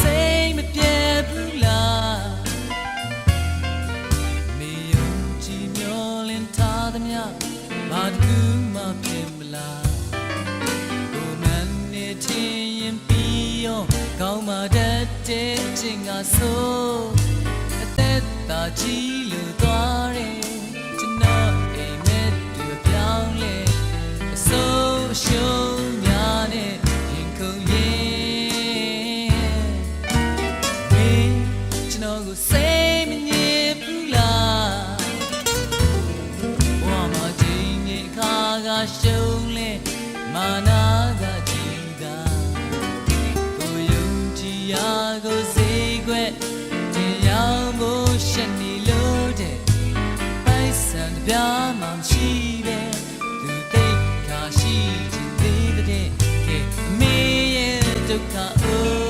စိတ်မပြေဘူးလားနေုံကြည်မျောလင်းထားသမျှဘာတကူမှပြင်မလားကိုမန်းနေချင်းရင်ပြီးရောကောင်းမှတတ်တဲ့ချင်းကဆိုအသက်သာကြည်လို့ ရှုံးလဲမာနာကကြည်သာကိုယုံကြည်ရာကိုစိတ်ွက်တင်ရောက်ဖို့ရှက်နေလို့တဲ့ပိုက်ဆံတစ်ပြားမှမရှိပဲသူတိတ်ခါရှိခြင်းသေးတဲ့ကဲအမေရဲ့ဒုက္ခအိုး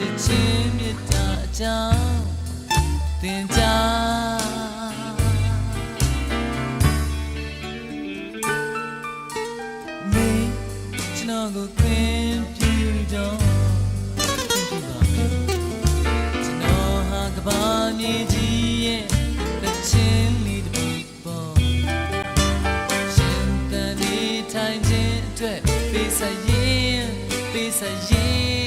ချစ်ချင်းမြတ်တာအကြောင်းသင်ကြားမေကျွန်တော်ကိုခွင့်ပြုတော့ခွင့်ပြုပါမယ်ကျွန်တော်ဟာကဘာမြေကြီးရဲ့တစ်ချင်းလေးတစ်ပုဒ်ပေါ့ရှင်တန်နေထိုင်ခြင်းအတွက်ပေးဆက်ရင်ပေးဆက်ရင်